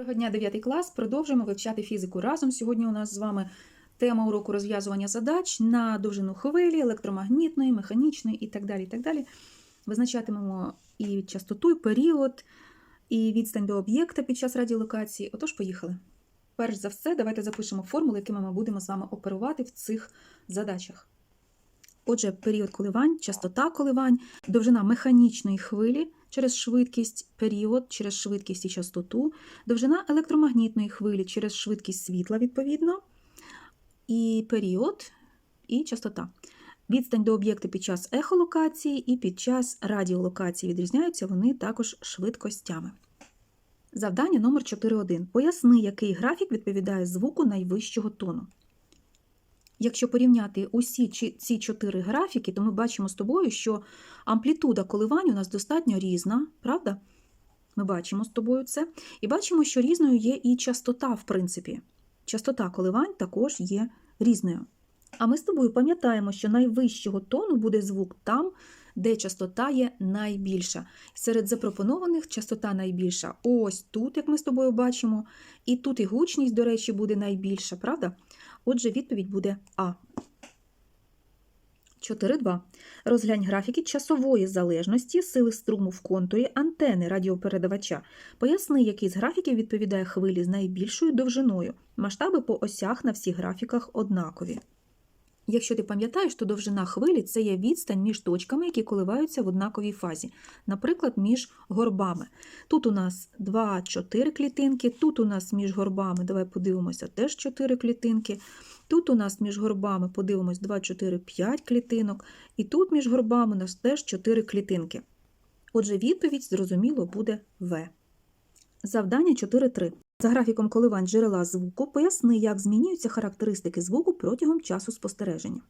Доброго дня, 9 клас. Продовжуємо вивчати фізику разом. Сьогодні у нас з вами тема уроку розв'язування задач на довжину хвилі, електромагнітної, механічної і так далі. І так далі. Визначатимемо і частоту, і період, і відстань до об'єкта під час радіолокації. Отож, поїхали. Перш за все, давайте запишемо формули, якими ми будемо з вами оперувати в цих задачах. Отже, період коливань, частота коливань, довжина механічної хвилі через швидкість, період через швидкість і частоту, довжина електромагнітної хвилі через швидкість світла, відповідно, і період, і частота. Відстань до об'єкта під час ехолокації і під час радіолокації відрізняються вони також швидкостями. Завдання номер 4.1. Поясни, який графік відповідає звуку найвищого тону. Якщо порівняти усі ці чотири графіки, то ми бачимо з тобою, що амплітуда коливань у нас достатньо різна, правда? Ми бачимо з тобою це. І бачимо, що різною є і частота, в принципі. Частота коливань також є різною. А ми з тобою пам'ятаємо, що найвищого тону буде звук там, де частота є найбільша. Серед запропонованих частота найбільша ось тут, як ми з тобою бачимо, і тут і гучність, до речі, буде найбільша, правда? Отже, відповідь буде А. 4.2. Розглянь графіки часової залежності сили струму в контурі антени радіопередавача. Поясни, який з графіків відповідає хвилі з найбільшою довжиною. Масштаби по осях на всіх графіках однакові. Якщо ти пам'ятаєш, то довжина хвилі це є відстань між точками, які коливаються в однаковій фазі, наприклад, між горбами. Тут у нас 2-4 клітинки, тут у нас між горбами, давай подивимося, теж 4 клітинки. Тут у нас між горбами, подивимось, 2, 4, 5 клітинок, і тут між горбами у нас теж 4 клітинки. Отже, відповідь, зрозуміло, буде В. Завдання 4.3. За графіком коливань джерела звуку поясни, як змінюються характеристики звуку протягом часу спостереження.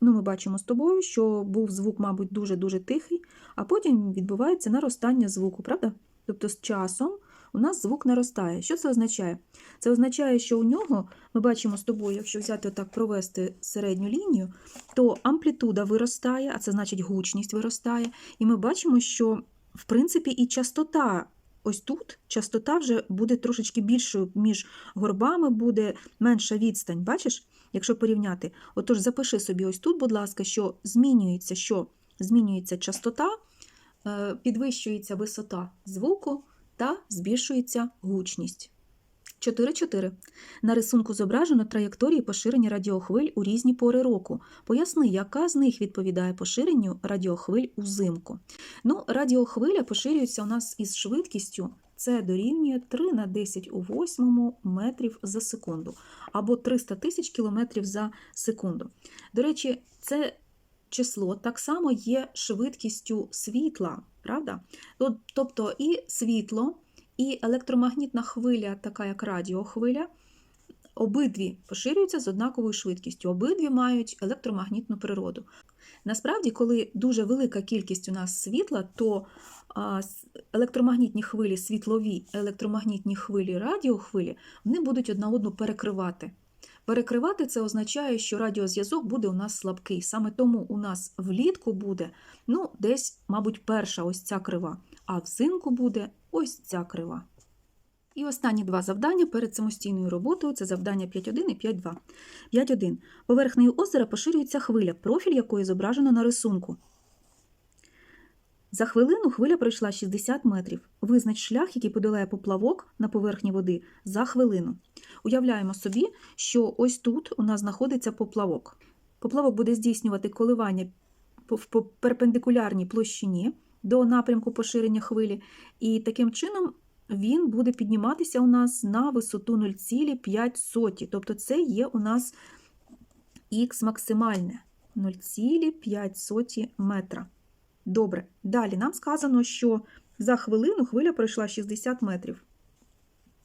Ну, ми бачимо з тобою, що був звук, мабуть, дуже-дуже тихий, а потім відбувається наростання звуку, правда? Тобто з часом у нас звук наростає. Що це означає? Це означає, що у нього, ми бачимо з тобою, якщо взяти отак провести середню лінію, то амплітуда виростає, а це значить гучність виростає. І ми бачимо, що в принципі і частота. Ось тут частота вже буде трошечки більшою між горбами, буде менша відстань. Бачиш, якщо порівняти. Отож, запиши собі ось тут, будь ласка, що змінюється, що змінюється частота, е, підвищується висота звуку та збільшується гучність. 4.4. На рисунку зображено траєкторії поширення радіохвиль у різні пори року. Поясни, яка з них відповідає поширенню радіохвиль узимку. Ну, радіохвиля поширюється у нас із швидкістю. Це дорівнює 3 на 10 у 8 метрів за секунду або 300 тисяч кілометрів за секунду. До речі, це число так само є швидкістю світла, правда? Тобто і світло, і електромагнітна хвиля, така як радіохвиля, обидві поширюються з однаковою швидкістю, обидві мають електромагнітну природу. Насправді, коли дуже велика кількість у нас світла, то електромагнітні хвилі, світлові електромагнітні хвилі, радіохвилі, вони будуть одна одну перекривати. Перекривати це означає, що радіозв'язок буде у нас слабкий. Саме тому у нас влітку буде ну, десь, мабуть, перша ось ця крива, а взимку буде ось ця крива. І останні два завдання перед самостійною роботою це завдання 5.1 і 5.2. 5.1. Поверхнею озера поширюється хвиля, профіль якої зображено на рисунку. За хвилину хвиля пройшла 60 метрів. Визнач шлях, який подолає поплавок на поверхні води за хвилину. Уявляємо собі, що ось тут у нас знаходиться поплавок. Поплавок буде здійснювати коливання в перпендикулярній площині до напрямку поширення хвилі, і таким чином він буде підніматися у нас на висоту 0,5. Тобто це є у нас х максимальне 0,5 метра. Добре. Далі нам сказано, що за хвилину хвиля пройшла 60 метрів.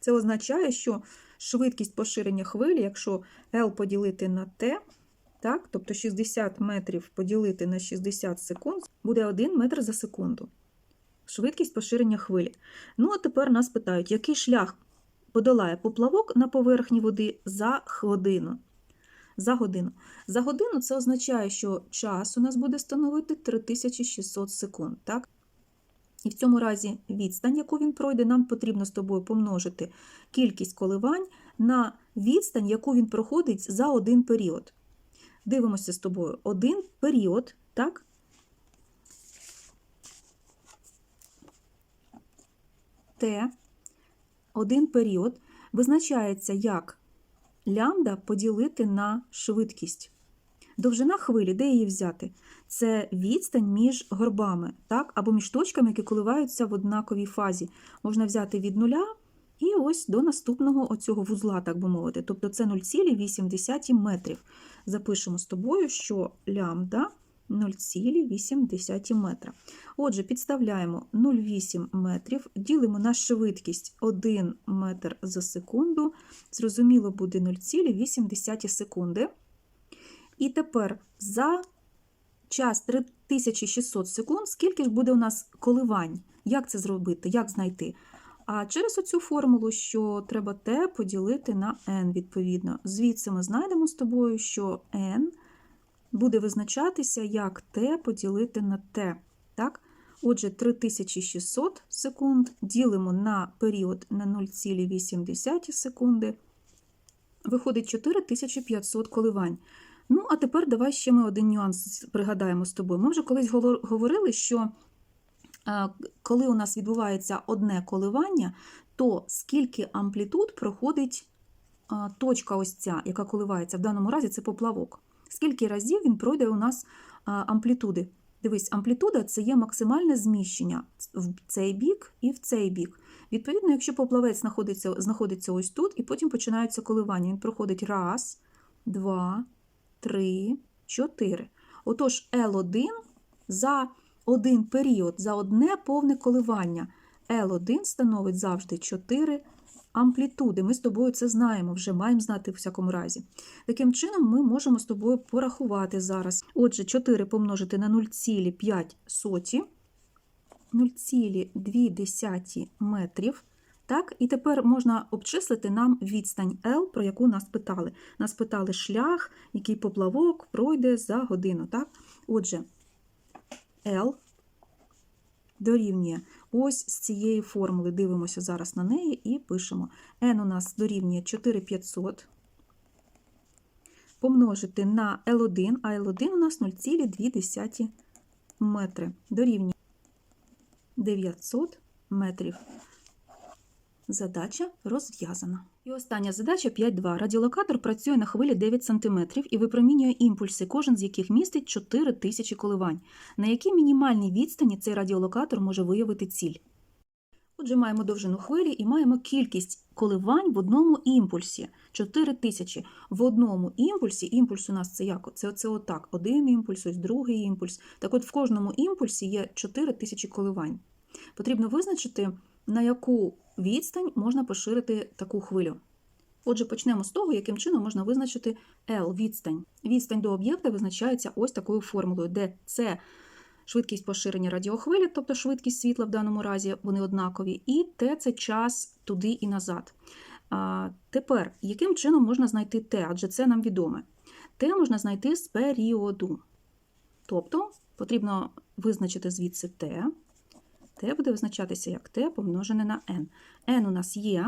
Це означає, що швидкість поширення хвилі, якщо L поділити на T, так, тобто 60 метрів поділити на 60 секунд, буде 1 метр за секунду. Швидкість поширення хвилі. Ну, а тепер нас питають, який шлях подолає поплавок на поверхні води за годину. За годину. За годину це означає, що час у нас буде становити 3600 секунд. Так? І в цьому разі відстань, яку він пройде, нам потрібно з тобою помножити кількість коливань на відстань, яку він проходить за один період. Дивимося з тобою один період, так? Т, один період визначається як лямбда поділити на швидкість. Довжина хвилі, де її взяти? Це відстань між горбами, так? або між точками, які коливаються в однаковій фазі. Можна взяти від нуля і ось до наступного оцього вузла, так би мовити. Тобто це 0,8 метрів. Запишемо з тобою, що лямбда 0,8 метра. Отже, підставляємо 0,8 метрів, ділимо на швидкість 1 метр за секунду. Зрозуміло, буде 0,8 секунди. І тепер за час 3600 секунд, скільки ж буде у нас коливань? Як це зробити? Як знайти? А через оцю формулу, що треба t поділити на n, відповідно. Звідси ми знайдемо з тобою, що n буде визначатися як t поділити на t. Так? Отже, 3600 секунд ділимо на період на 0,8 секунди. Виходить 4500 коливань. Ну, а тепер давай ще ми один нюанс пригадаємо з тобою. Ми вже колись говорили, що коли у нас відбувається одне коливання, то скільки амплітуд проходить точка ось ця, яка коливається, в даному разі це поплавок. Скільки разів він пройде у нас амплітуди? Дивись, амплітуда це є максимальне зміщення в цей бік і в цей бік. Відповідно, якщо поплавець знаходиться знаходиться ось тут, і потім починаються коливання. Він проходить раз, два, три, чотири. Отож, L1 за один період, за одне повне коливання. L1 становить завжди 4 амплітуди. Ми з тобою це знаємо, вже маємо знати в всякому разі. Таким чином, ми можемо з тобою порахувати зараз. Отже, 4 помножити на 0,5 0,2 метрів. Так, І тепер можна обчислити нам відстань L, про яку нас питали. Нас питали шлях, який поплавок пройде за годину. Так? Отже, L дорівнює ось з цієї формули. Дивимося зараз на неї і пишемо. N у нас дорівнює 4500. Помножити на L1, а L1 у нас 0,2 метри. Дорівнює 900 метрів. Задача розв'язана. І остання задача 5.2. Радіолокатор працює на хвилі 9 см і випромінює імпульси, кожен з яких містить 4 тисячі коливань. На якій мінімальній відстані цей радіолокатор може виявити ціль? Отже, маємо довжину хвилі і маємо кількість коливань в одному імпульсі. 4 тисячі. В одному імпульсі, імпульс у нас це як? Це, це отак. Один імпульс, ось другий імпульс. Так от в кожному імпульсі є 4 тисячі коливань. Потрібно визначити, на яку відстань можна поширити таку хвилю. Отже, почнемо з того, яким чином можна визначити L відстань. Відстань до об'єкта визначається ось такою формулою, де це швидкість поширення радіохвилі, тобто швидкість світла в даному разі, вони однакові, і Т це час туди і назад. А, Тепер, яким чином можна знайти Т, адже це нам відоме. Т можна знайти з періоду. Тобто потрібно визначити звідси Т. Т буде визначатися як Т помножене на n. n у нас є,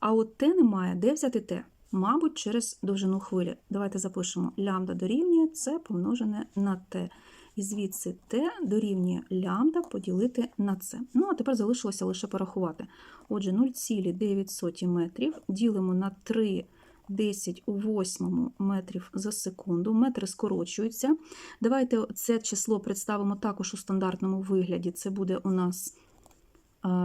а от Т немає. Де взяти Т? Мабуть, через довжину хвилі. Давайте запишемо лямбда дорівнює С помножене на Т. І звідси Т дорівнює лямбда поділити на С. Ну, а тепер залишилося лише порахувати. Отже, 0,9 метрів ділимо на 3 10 у 8 метрів за секунду. Метри скорочуються. Давайте це число представимо також у стандартному вигляді. Це буде у нас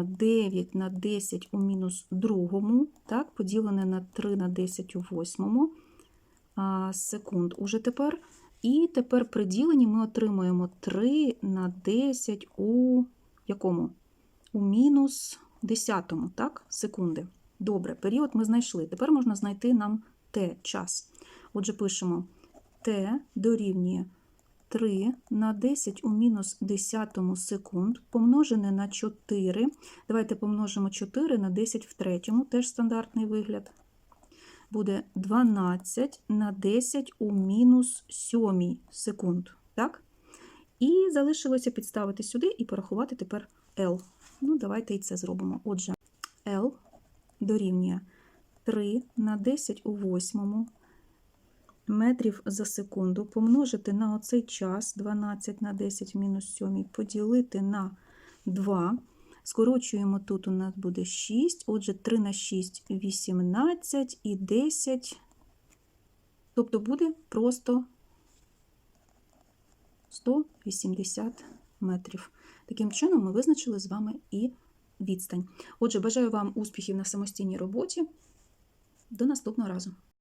9 на 10 у мінус другому, так, поділене на 3 на 10 у 8 секунд. Уже тепер. І тепер при діленні ми отримуємо 3 на 10 у якому? У мінус 10 так, секунди. Добре, період ми знайшли. Тепер можна знайти нам t час. Отже, пишемо t дорівнює 3 на 10 у мінус 10 секунд, помножене на 4. Давайте помножимо 4 на 10 в третьому, теж стандартний вигляд. Буде 12 на 10 у мінус 7 секунд. Так? І залишилося підставити сюди і порахувати тепер L. Ну, давайте і це зробимо. Отже, L дорівнює 3 на 10 у восьмому метрів за секунду помножити на оцей час 12 на 10 мінус 7, поділити на 2. Скорочуємо тут у нас буде 6, отже, 3 на 6 – 18 і 10. Тобто буде просто 180 метрів. Таким чином ми визначили з вами і відстань. Отже, бажаю вам успіхів на самостійній роботі. До наступного разу!